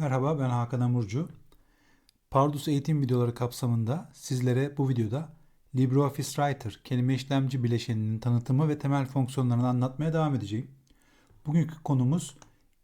Merhaba ben Hakan Amurcu. Pardus eğitim videoları kapsamında sizlere bu videoda LibreOffice Writer kelime işlemci bileşeninin tanıtımı ve temel fonksiyonlarını anlatmaya devam edeceğim. Bugünkü konumuz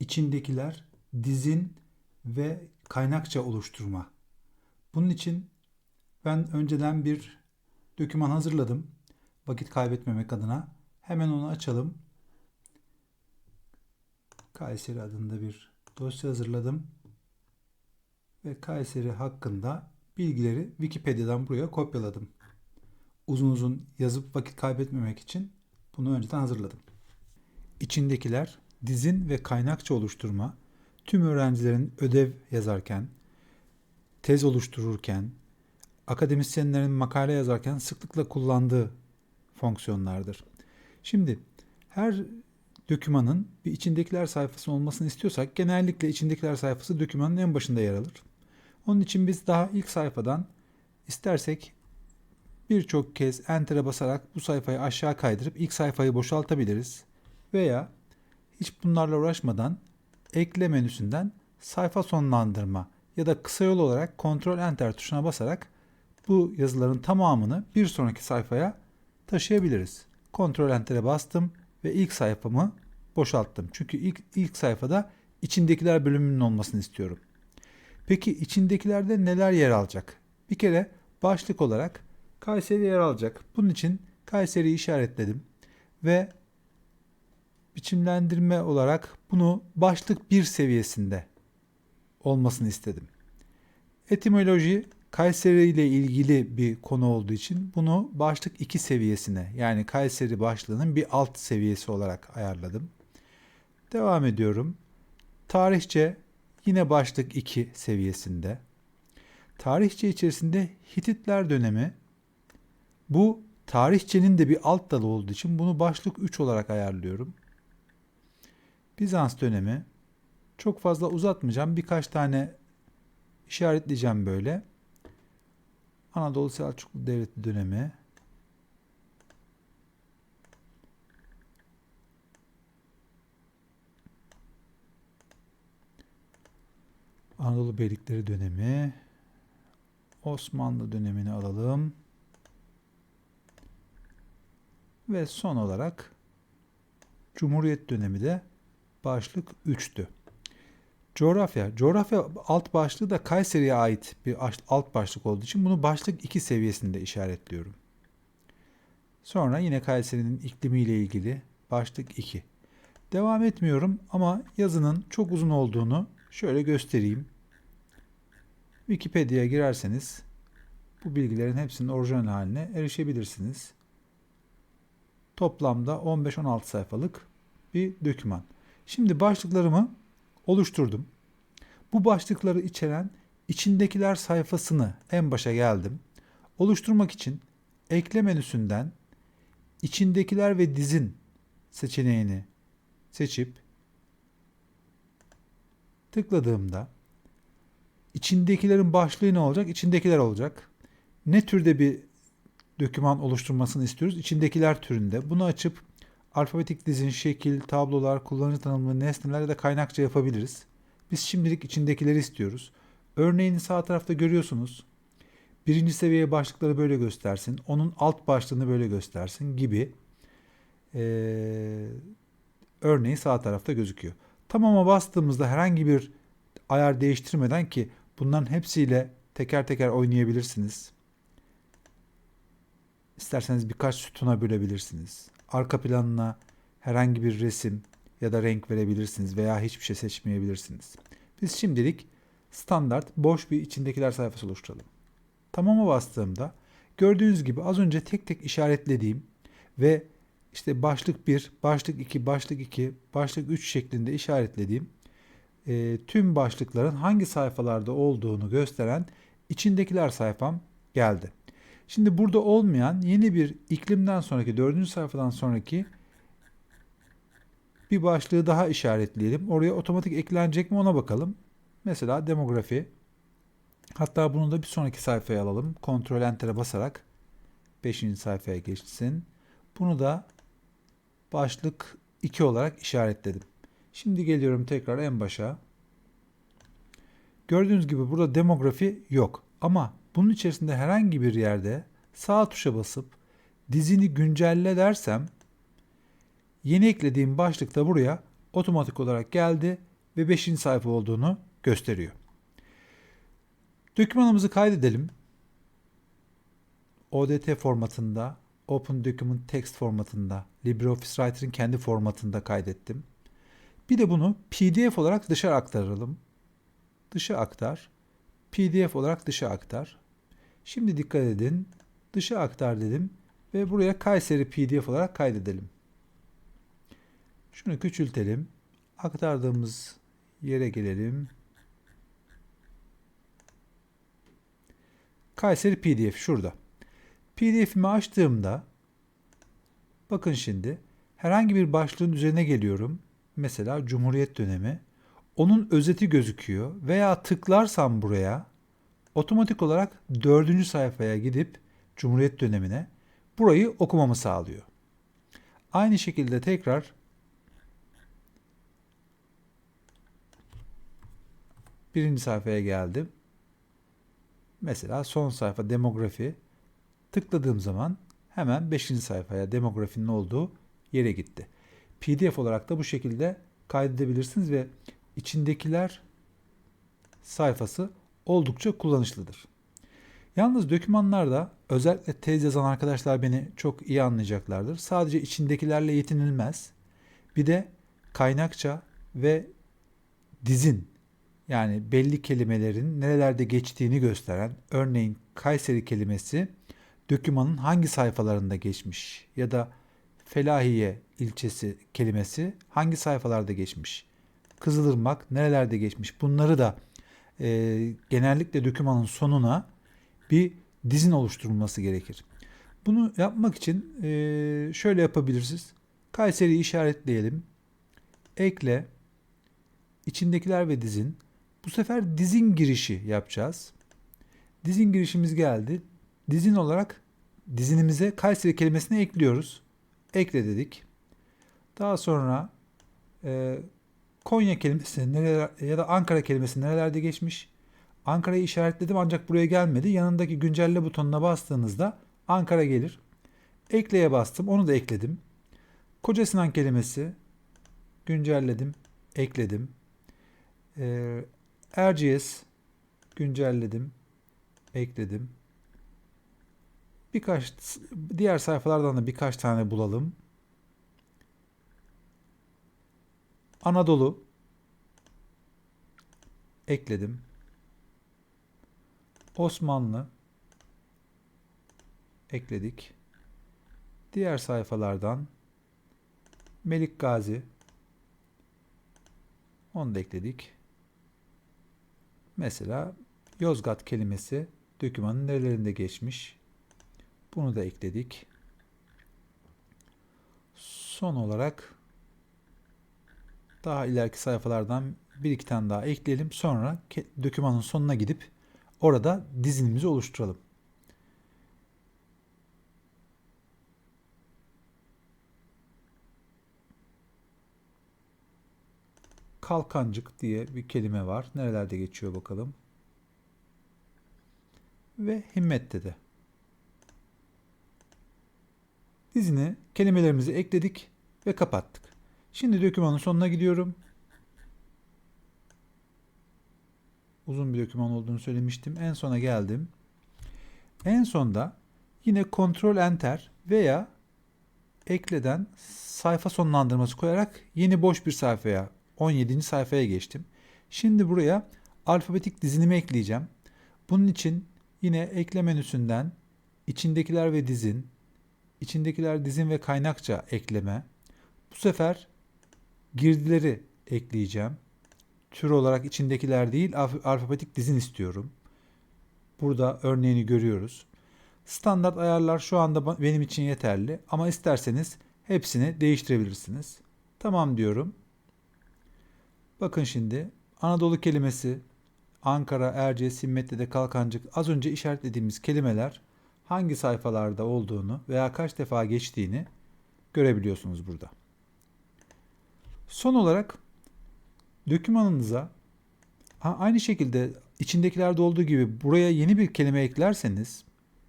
içindekiler, dizin ve kaynakça oluşturma. Bunun için ben önceden bir doküman hazırladım. Vakit kaybetmemek adına. Hemen onu açalım. Kayseri adında bir dosya hazırladım. Ve Kayseri hakkında bilgileri Wikipedia'dan buraya kopyaladım. Uzun uzun yazıp vakit kaybetmemek için bunu önceden hazırladım. İçindekiler dizin ve kaynakça oluşturma tüm öğrencilerin ödev yazarken, tez oluştururken, akademisyenlerin makale yazarken sıklıkla kullandığı fonksiyonlardır. Şimdi her dokümanın bir içindekiler sayfası olmasını istiyorsak genellikle içindekiler sayfası dokümanın en başında yer alır. Onun için biz daha ilk sayfadan istersek birçok kez enter'e basarak bu sayfayı aşağı kaydırıp ilk sayfayı boşaltabiliriz. Veya hiç bunlarla uğraşmadan ekle menüsünden sayfa sonlandırma ya da kısa yol olarak Ctrl Enter tuşuna basarak bu yazıların tamamını bir sonraki sayfaya taşıyabiliriz. Ctrl Enter'e bastım ve ilk sayfamı boşalttım. Çünkü ilk, ilk sayfada içindekiler bölümünün olmasını istiyorum. Peki içindekilerde neler yer alacak? Bir kere başlık olarak Kayseri yer alacak. Bunun için Kayseri'yi işaretledim ve biçimlendirme olarak bunu başlık 1 seviyesinde olmasını istedim. Etimoloji Kayseri ile ilgili bir konu olduğu için bunu başlık 2 seviyesine yani Kayseri başlığının bir alt seviyesi olarak ayarladım. Devam ediyorum. Tarihçe yine başlık 2 seviyesinde. Tarihçe içerisinde Hititler dönemi bu tarihçenin de bir alt dalı olduğu için bunu başlık 3 olarak ayarlıyorum. Bizans dönemi çok fazla uzatmayacağım. Birkaç tane işaretleyeceğim böyle. Anadolu Selçuklu Devleti dönemi. Anadolu Beylikleri dönemi. Osmanlı dönemini alalım. Ve son olarak Cumhuriyet dönemi de başlık 3'tü. Coğrafya. Coğrafya alt başlığı da Kayseri'ye ait bir alt başlık olduğu için bunu başlık 2 seviyesinde işaretliyorum. Sonra yine Kayseri'nin iklimiyle ilgili başlık 2. Devam etmiyorum ama yazının çok uzun olduğunu şöyle göstereyim. Wikipedia'ya girerseniz bu bilgilerin hepsinin orijinal haline erişebilirsiniz. Toplamda 15-16 sayfalık bir doküman. Şimdi başlıklarımı oluşturdum. Bu başlıkları içeren içindekiler sayfasını en başa geldim. Oluşturmak için ekle menüsünden içindekiler ve dizin seçeneğini seçip tıkladığımda içindekilerin başlığı ne olacak? İçindekiler olacak. Ne türde bir doküman oluşturmasını istiyoruz? İçindekiler türünde. Bunu açıp alfabetik dizin, şekil, tablolar, kullanıcı tanımlı, nesneler ya da kaynakça yapabiliriz. Biz şimdilik içindekileri istiyoruz. Örneğini sağ tarafta görüyorsunuz. Birinci seviye başlıkları böyle göstersin. Onun alt başlığını böyle göstersin gibi. Ee, örneği sağ tarafta gözüküyor. Tamama bastığımızda herhangi bir ayar değiştirmeden ki bunların hepsiyle teker teker oynayabilirsiniz. İsterseniz birkaç sütuna bölebilirsiniz. Arka planına herhangi bir resim ya da renk verebilirsiniz veya hiçbir şey seçmeyebilirsiniz. Biz şimdilik standart boş bir içindekiler sayfası oluşturalım. Tamama bastığımda gördüğünüz gibi az önce tek tek işaretlediğim ve işte başlık 1, başlık 2, başlık 2, başlık 3 şeklinde işaretlediğim e, tüm başlıkların hangi sayfalarda olduğunu gösteren içindekiler sayfam geldi. Şimdi burada olmayan yeni bir iklimden sonraki dördüncü sayfadan sonraki bir başlığı daha işaretleyelim. Oraya otomatik eklenecek mi ona bakalım. Mesela demografi. Hatta bunu da bir sonraki sayfaya alalım. Ctrl Enter'e basarak 5. sayfaya geçsin. Bunu da başlık 2 olarak işaretledim. Şimdi geliyorum tekrar en başa. Gördüğünüz gibi burada demografi yok. Ama bunun içerisinde herhangi bir yerde sağ tuşa basıp dizini güncelle dersem yeni eklediğim başlık da buraya otomatik olarak geldi ve 5. sayfa olduğunu gösteriyor. Dokümanımızı kaydedelim. ODT formatında, Open Document Text formatında, LibreOffice Writer'ın kendi formatında kaydettim. Bir de bunu PDF olarak dışarı aktaralım. Dışa aktar. PDF olarak dışa aktar. Şimdi dikkat edin. Dışa aktar dedim ve buraya Kayseri PDF olarak kaydedelim. Şunu küçültelim. Aktardığımız yere gelelim. Kayseri PDF şurada. PDF'imi açtığımda bakın şimdi herhangi bir başlığın üzerine geliyorum. Mesela Cumhuriyet dönemi. Onun özeti gözüküyor veya tıklarsam buraya otomatik olarak dördüncü sayfaya gidip Cumhuriyet dönemine burayı okumamı sağlıyor. Aynı şekilde tekrar birinci sayfaya geldim. Mesela son sayfa demografi tıkladığım zaman hemen 5. sayfaya demografinin olduğu yere gitti. PDF olarak da bu şekilde kaydedebilirsiniz ve içindekiler sayfası oldukça kullanışlıdır. Yalnız dokümanlarda özellikle tez yazan arkadaşlar beni çok iyi anlayacaklardır. Sadece içindekilerle yetinilmez. Bir de kaynakça ve dizin yani belli kelimelerin nerelerde geçtiğini gösteren örneğin Kayseri kelimesi dokümanın hangi sayfalarında geçmiş ya da Felahiye ilçesi kelimesi hangi sayfalarda geçmiş? Kızılırmak nerelerde geçmiş? Bunları da e, genellikle dokümanın sonuna bir dizin oluşturulması gerekir. Bunu yapmak için e, şöyle yapabilirsiniz. Kayseri'yi işaretleyelim. Ekle. içindekiler ve dizin. Bu sefer dizin girişi yapacağız. Dizin girişimiz geldi. Dizin olarak dizinimize Kayseri kelimesini ekliyoruz. Ekle dedik. Daha sonra e, Konya kelimesi nereler, ya da Ankara kelimesi nerelerde geçmiş? Ankara'yı işaretledim ancak buraya gelmedi. Yanındaki güncelle butonuna bastığınızda Ankara gelir. Ekleye bastım. Onu da ekledim. Koca Sinan kelimesi güncelledim. Ekledim. Ee, Erciyes güncelledim. Ekledim. Birkaç diğer sayfalardan da birkaç tane bulalım. Anadolu ekledim. Osmanlı ekledik. Diğer sayfalardan Melik Gazi onu da ekledik. Mesela Yozgat kelimesi dokümanın nerelerinde geçmiş? Bunu da ekledik. Son olarak daha ileriki sayfalardan bir iki tane daha ekleyelim. Sonra dokümanın sonuna gidip orada dizinimizi oluşturalım. Kalkancık diye bir kelime var. Nerelerde geçiyor bakalım. Ve himmet dedi. Dizine kelimelerimizi ekledik ve kapattık. Şimdi dokümanın sonuna gidiyorum. Uzun bir doküman olduğunu söylemiştim. En sona geldim. En sonda yine Ctrl Enter veya ekleden sayfa sonlandırması koyarak yeni boş bir sayfaya 17. sayfaya geçtim. Şimdi buraya alfabetik dizinimi ekleyeceğim. Bunun için yine ekle menüsünden içindekiler ve dizin, içindekiler dizin ve kaynakça ekleme. Bu sefer girdileri ekleyeceğim. Tür olarak içindekiler değil alfabetik dizin istiyorum. Burada örneğini görüyoruz. Standart ayarlar şu anda benim için yeterli ama isterseniz hepsini değiştirebilirsiniz. Tamam diyorum. Bakın şimdi Anadolu kelimesi Ankara, Erciyes, Simmetli'de Kalkancık az önce işaretlediğimiz kelimeler hangi sayfalarda olduğunu veya kaç defa geçtiğini görebiliyorsunuz burada. Son olarak dokümanınıza aynı şekilde içindekilerde olduğu gibi buraya yeni bir kelime eklerseniz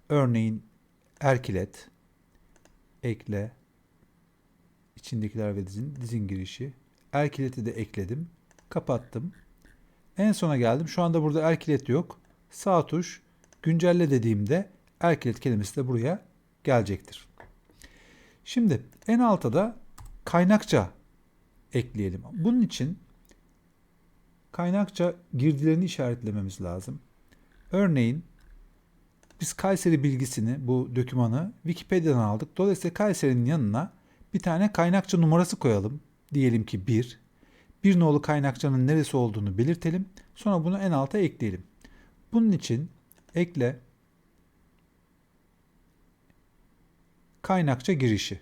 örneğin erkilet ekle içindekiler ve dizin dizin girişi erkileti de ekledim kapattım. En sona geldim. Şu anda burada erkilet yok. Sağ tuş güncelle dediğimde erkilet kelimesi de buraya gelecektir. Şimdi en alta da kaynakça ekleyelim. Bunun için kaynakça girdilerini işaretlememiz lazım. Örneğin biz Kayseri bilgisini, bu dokümanı Wikipedia'dan aldık. Dolayısıyla Kayseri'nin yanına bir tane kaynakça numarası koyalım. Diyelim ki 1. Bir nolu kaynakçanın neresi olduğunu belirtelim. Sonra bunu en alta ekleyelim. Bunun için ekle kaynakça girişi.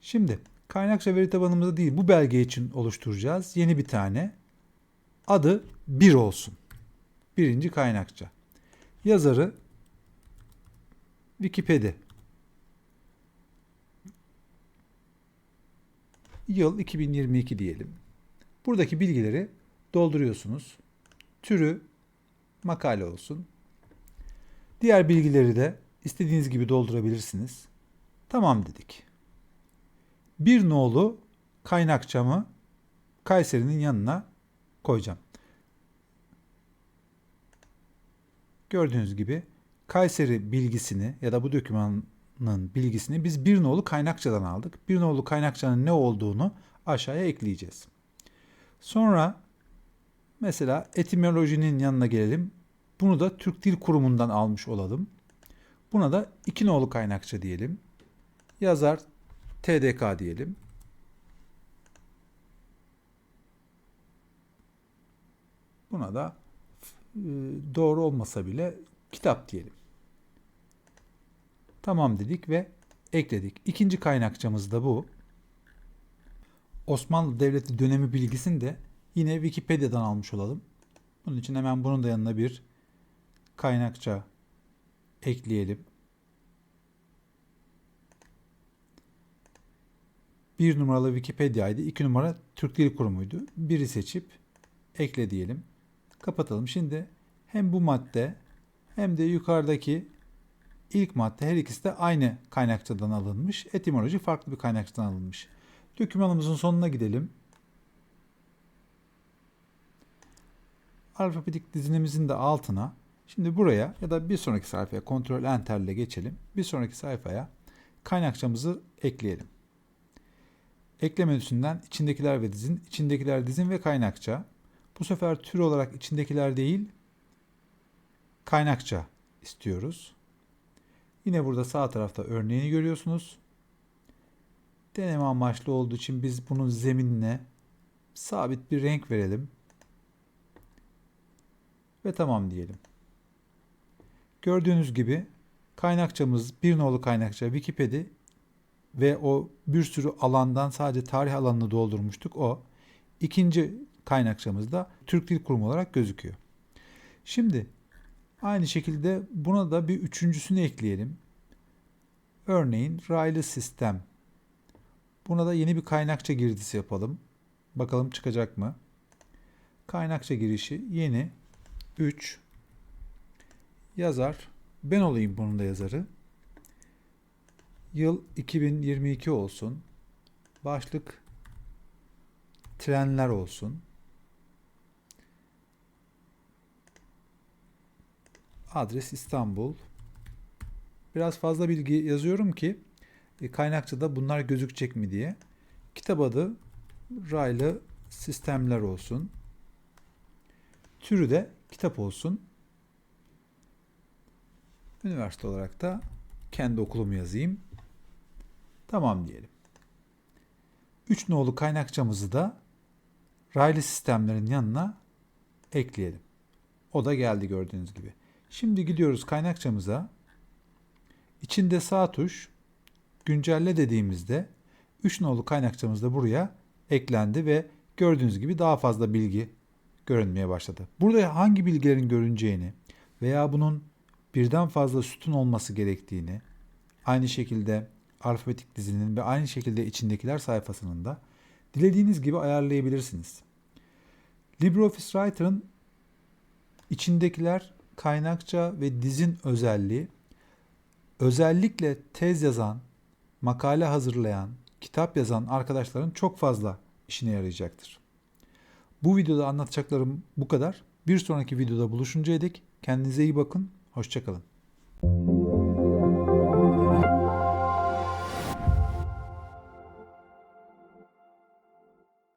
Şimdi kaynakça veri tabanımızda değil bu belge için oluşturacağız. Yeni bir tane. Adı 1 olsun. Birinci kaynakça. Yazarı Wikipedia. Yıl 2022 diyelim. Buradaki bilgileri dolduruyorsunuz. Türü makale olsun. Diğer bilgileri de istediğiniz gibi doldurabilirsiniz. Tamam dedik. Bir nolu kaynakçamı Kayseri'nin yanına koyacağım. Gördüğünüz gibi Kayseri bilgisini ya da bu dokümanın bilgisini biz bir nolu kaynakçadan aldık. Bir nolu kaynakçanın ne olduğunu aşağıya ekleyeceğiz. Sonra mesela etimolojinin yanına gelelim. Bunu da Türk Dil Kurumu'ndan almış olalım. Buna da iki nolu kaynakça diyelim. Yazar TDK diyelim. Buna da e, doğru olmasa bile kitap diyelim. Tamam dedik ve ekledik. İkinci kaynakçamız da bu. Osmanlı Devleti dönemi bilgisini de yine Wikipedia'dan almış olalım. Bunun için hemen bunun da yanına bir kaynakça ekleyelim. Bir numaralı Wikipedia'ydı. iki numara Türk Dil Kurumu'ydu. Biri seçip ekle diyelim. Kapatalım. Şimdi hem bu madde hem de yukarıdaki ilk madde her ikisi de aynı kaynakçadan alınmış. Etimoloji farklı bir kaynakçadan alınmış. Dokümanımızın sonuna gidelim. Alfabetik dizilimizin de altına şimdi buraya ya da bir sonraki sayfaya kontrol enter ile geçelim. Bir sonraki sayfaya kaynakçamızı ekleyelim. Ekleme menüsünden içindekiler ve dizin, içindekiler dizin ve kaynakça. Bu sefer tür olarak içindekiler değil, kaynakça istiyoruz. Yine burada sağ tarafta örneğini görüyorsunuz. Deneme amaçlı olduğu için biz bunun zeminine sabit bir renk verelim. Ve tamam diyelim. Gördüğünüz gibi kaynakçamız bir nolu kaynakça Wikipedia ve o bir sürü alandan sadece tarih alanını doldurmuştuk. O ikinci kaynakçamız da Türk Dil Kurumu olarak gözüküyor. Şimdi aynı şekilde buna da bir üçüncüsünü ekleyelim. Örneğin raylı sistem. Buna da yeni bir kaynakça girdisi yapalım. Bakalım çıkacak mı? Kaynakça girişi yeni 3 yazar ben olayım bunun da yazarı. Yıl 2022 olsun. Başlık trenler olsun. Adres İstanbul. Biraz fazla bilgi yazıyorum ki e, kaynakçada bunlar gözükecek mi diye. Kitap adı raylı sistemler olsun. Türü de kitap olsun. Üniversite olarak da kendi okulumu yazayım. Tamam diyelim. 3 nolu kaynakçamızı da raylı sistemlerin yanına ekleyelim. O da geldi gördüğünüz gibi. Şimdi gidiyoruz kaynakçamıza. İçinde sağ tuş güncelle dediğimizde 3 nolu kaynakçamız da buraya eklendi ve gördüğünüz gibi daha fazla bilgi görünmeye başladı. Burada hangi bilgilerin görüneceğini veya bunun birden fazla sütun olması gerektiğini, aynı şekilde alfabetik dizinin ve aynı şekilde içindekiler sayfasının da dilediğiniz gibi ayarlayabilirsiniz. LibreOffice Writer'ın İçindekiler kaynakça ve dizin özelliği özellikle tez yazan, makale hazırlayan, kitap yazan arkadaşların çok fazla işine yarayacaktır. Bu videoda anlatacaklarım bu kadar. Bir sonraki videoda buluşuncaya dek kendinize iyi bakın. Hoşçakalın.